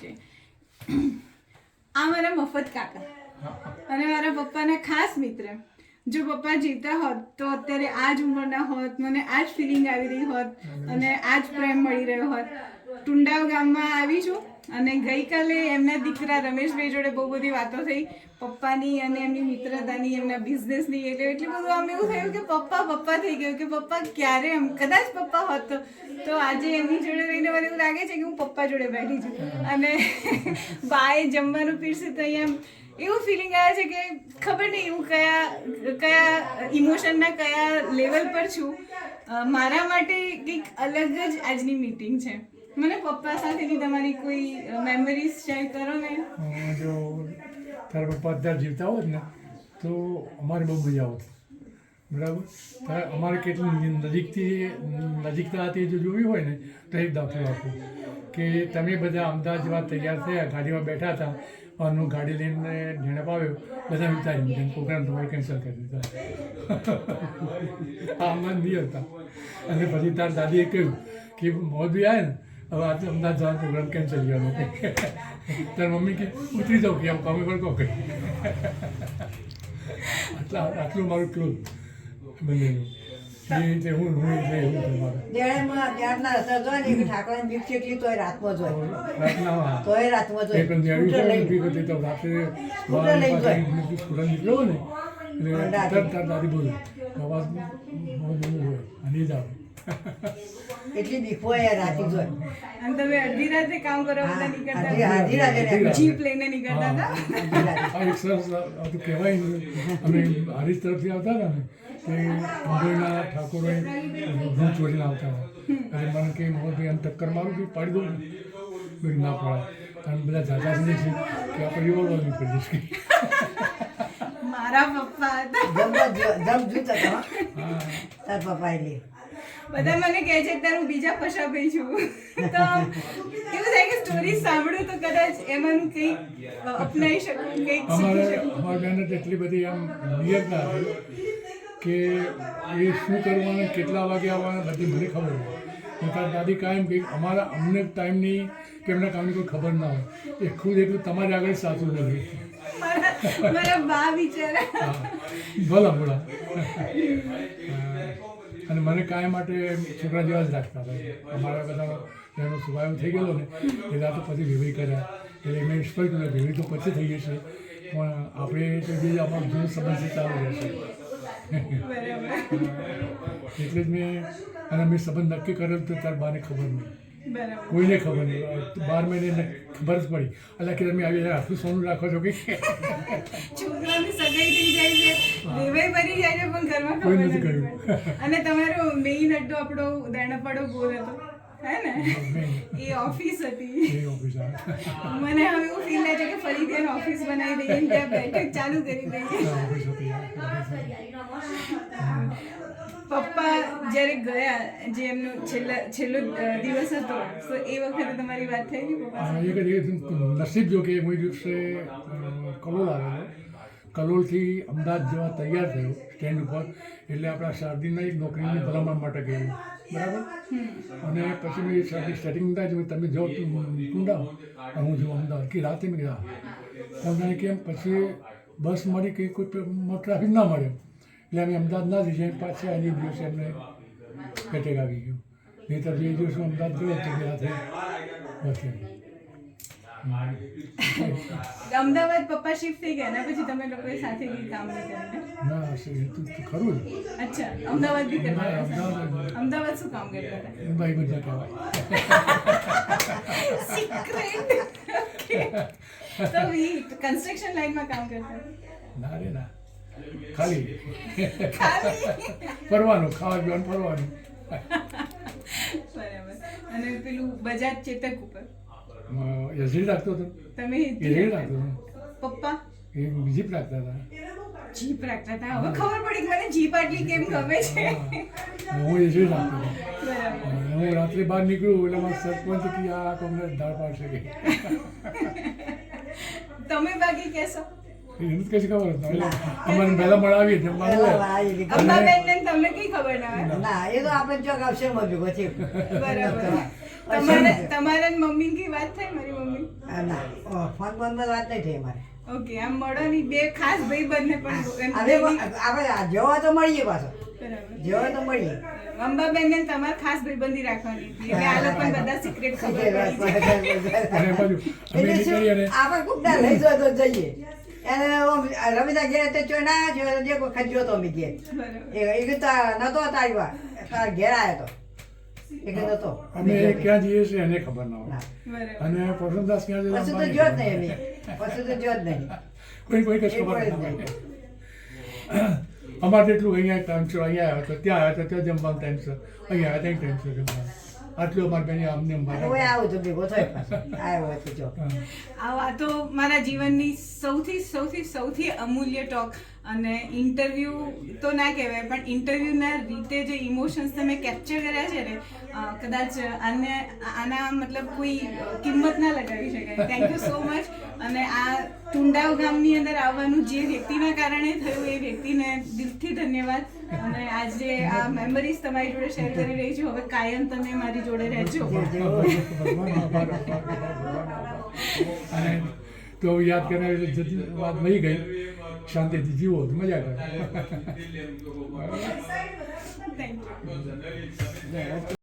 કે, આ મારા મફત કાકા. અને મારા પપ્પાના ખાસ મિત્ર. જો પપ્પા જીતા હોત, તો અત્યારે આ જ ઉંમરના હોત, મને આ જ ફિલિંગ આવી રહી હોત, અને આ જ પ્રેમ મળી રહ્યો હોત. ટુંડાવ ગામમાં આવી છું. અને ગઈકાલે એમના દીકરા રમેશભાઈ જોડે બહુ બધી વાતો થઈ. પપ્પાની અને એમની મિત્રતાની, એમના બિઝનેસની એટલે એટલું બધું આમ એવું થયું કે પપ્પા પપ્પા થઈ ગયું કે પપ્પા ક્યારે એમ, કદાચ પપ્પા હોત તો આજે એમની જોડે રહીને મને એવું લાગે છે કે હું પપ્પા જોડે બેઠી છું. અને બાએ જમવાનું પીરસે તો અહીંયા એવું ફિલિંગ આવે છે કે ખબર નહીં હું કયા કયા ઇમોશનના કયા લેવલ પર છું. મારા માટે કંઈક અલગ જ આજની મીટિંગ છે. મને પપ્પા સાથેની તમારી કોઈ મેમરીઝ શેર કરો ને. જો તારા પપ્પા અત્યારે જીવતા હોત ને, તો અમારે બહુ મજા આવતી. બરાબર? અમારે કેટલી નજીકથી નજીકતાથી જો જોવી હોય ને, તો એક દાખલો આપું. કે તમે બધા અમદાવાદ જેવા તૈયાર થયા, ગાડીમાં બેઠા હતા અને ગાડી લઈને ઝડપ આવ્યો, બધા વિચારી કે પ્રોગ્રામ તમારે કેન્સલ કરી દીધા? આ અમદાવાદ નહીં હતા. અને પછી તાર દાદીએ કહ્યું કે મોદી આવે ને હવે આજે અમદાવાદ જવાનો પ્રોગ્રામ કેન્સલ કરવાનો તારી મમ્મી કે ઉતરી જાઉં કે આમ કામે પણ કહો કે આટલા આટલું મારું ક્લોઝ બંનેનું એ રીતે હું હું એટલે એવું છે મારું દેડમાં ત્યારના રસ્તા જોઈ ને એક ઠાકોરની બીક ચેકલી તોય રાતમાં જાય. અને જ આવે એટલી બીક હોય રાતે જોઈ અને તમે અડધી રાતે કામ કરવા હા, નીકળતા હતા? અડધી રાતે જીપ લઈને નીકળતા હતા. એક સરસ આ કહેવાય અમે હરીશ તરફથી આવતા હતા ને તે મુંબઈના ઠાકોરે ભૂત ચોરીને આવતા હતા. એટલે મને કે મોહનભાઈ એમ ટક્કર મારું કે પાડી દઉં ને. ના પડાય કારણ બધા જાજા સમજે છે કે આ પરિવાર વાળી પડી જશે મારા પપ્પા હતા. જમ જૂત હતા તાર પપ્પા એટલે બધા મને કહે છે તારું બીજા પશાભાઈ છું. તો એવું થાય કે સ્ટોરી સાંભળું તો કદાચ એમાંનું કંઈક અપનાવી શકું કંઈક શીખી શકું. અમારી બહેને એટલી બધી આમ નિયત ના કે એ શું કરવાનું કેટલા વાગે આવવાના બધી મને ખબર હોય. તાર દાદી કાયમ કે અમારા અમને ટાઈમની કે એમના કામની કોઈ ખબર ના હોય. એ ખુદ એટલું તમારી આગળ સાચું નથી ભલા ભલા. અને મને કાંઈ માટે છોકરા જેવા જ રાખતા હતા. અમારા બધાનો એનો સ્વભાવ થઈ ગયેલો ને એટલે તો પછી વિવરી કર્યા. એટલે મેં સ્પષ્ટ કર્યું વિવરી તો પછી થઈ જશે પણ આપણે તો જે આપણો જૂનો સંબંધ છે ચાલુ રહેશે. એટલે જ મેં અને મેં સંબંધ નક્કી કર્યો તો ત્યારે બાને ખબર નહીં. કોઈને ખબર નહીં. બાર મહિને ખબર જ પડી. એટલે કે તમે આવી આટલું સોનું રાખો છો કે? છોકરાની સગાઈ થઈ જાય છે. દેવાઈ બની જાય છે પણ ઘરમાં કોઈ ખબર નથી કહ્યું. અને તમારો મેઇન અડ્ડો આપણો દાણાપાડો બોલ હતો. હે ને? એ ઓફિસ હતી. મને હવે એવું ફીલ થાય છે કે ફરીથી એને ઓફિસ બનાવી દઈએ ત્યાં બેઠક ચાલુ કરી દઈએ. પપ્પા જ્યારે ગયા જે એમનો છેલ્લા છેલ્લો દિવસ હતો તો એ વખતે તમારી વાત થઈ ગઈ જ નસીબ જો કે હું એ દિવસે કલોલ આવેલો. કલોલથી અમદાવાદ જવા તૈયાર થયો સ્ટેન્ડ ઉપર. એટલે આપણા શારદીના એક નોકરીની ભલામણ માટે ગયું. બરાબર? અને પછી મેં શારદી સેટિંગ થાય છે તમે જાઓ ટુંડા અને હું જોઉં અમદાવાદ. કે રાતે મેં ગયા જાણે કેમ પછી બસ મળી કે કોઈ ટ્રાફિક ના મળે. એટલે અમે અમદાવાદ ના જઈએ પાછા એની દિવસે અમને એટેક આવી ગયું. નહીં તો જે દિવસે હું અમદાવાદ ગયો તો રાતે બસ અમદાવાદ પપ્પા શિફ્ટ થઈ ગયા ને પછી તમે લોકો સાથે કામ ના? તું ખરું અચ્છા અમદાવાદ બી કરતા અમદાવાદ અમદાવાદ શું કામ કરતા હતા? ભાઈ બધા કહેવાય. સિક્રેટ તો વી કન્સ્ટ્રક્શન લાઈનમાં કામ કરતા ના રે ના. ખાલી. ફરવાનું ખાવા પીવાનું ફરવાનું. બરાબર. અને પેલું બજાજ ચેતક ઉપર. એસડી રાખતો હતો. તમે એસડી રાખતો હતો. પપ્પા? એ જીપ રાખતા હતા. જીપ રાખતા હતા? હવે ખબર પડી કે મને જીપ આટલી કેમ ગમે છે? હું. એસડી રાખતો હતો. હું રાત્રે બહાર નીકળું એટલે મારા સરપંચ કે આ તમને ધાર પાડશે તમે બાકી કહેશો? એને તો કશી ખબર હતી અમારે પહેલાં મળાવીએ જમવાનું પેલા હોય. વાળી લીધી. અંબાબેન તમને કઈ ખબર ના હોય? ના એ તો આપણે ચોક આવશે ભેગો થયું બરાબર. તમારા તમારા મમ્મી ની વાત થઈ મારી મમ્મી? ના અ, ફોન બોનમાં વાત નહીં થઈ અમારે. ઓકે આમ મળવાની બે ખાસ પણ એમ હવે આપણે આ તો મળીએ પાછો. જોવા તો મળીએ. અંબાબેન ને તમારે ખાસ ભાઈબંધી રાખવાની. હતી એટલે આ બધા સિક્રેટ ખબર પડી આપણે કોક લઈ જવા તો જઈએ. એને ઓમ ઘેર તે ચોય ના જો જે કોઈ ખજ્યો તો અમે ઘેર. એ નતો તારવા તાર ઘેર આવ્યો તો. એ નતો. અમે ક્યાં જઈએ છીએ એને ખબર ના હોય. અને પ્રસન્નદાસ ક્યાં પછી તો જો જ નહીં પછી તો જો જ નહીં. કોઈ કોઈ કશ ખબર જ નહીં. અમારે એટલું અહીંયા ટાઈમ છે અહીંયા આવ્યો ત્યાં આવ્યો ત્યાં જમવાનું ટાઈમ છે. અહીંયા આવ્યા ત્યાં ટાઈમ છે જમવાનું. આટલું બેન અમને અને મારે ઓય આવું તો ભેગો થયો પાછો. તો જો. હા. આ વાતો મારા જીવનની સૌથી સૌથી સૌથી અમૂલ્ય ટોક અને ઇન્ટરવ્યૂ તો ના કહેવાય, પણ ઇન્ટરવ્યૂના રીતે જે ઇમોશન્સ તમે કેપ્ચર કર્યા છે ને કદાચ આને, આના મતલબ કોઈ કિંમત ના લગાવી શકાય. થેન્ક યુ સો મચ અને આ ટુંડાવ ગામની અંદર આવવાનું જે વ્યક્તિના કારણે થયું, એ વ્યક્તિને દિલથી ધન્યવાદ. અને આજે આ મેમરીઝ તમારી જોડે શેર કરી રહી છું. હવે કાયમ તમે મારી જોડે રહેજો. અને તો યાદ કરાવી વાત વહી ગઈ. શાંતિથી જીવો તો મજા યુ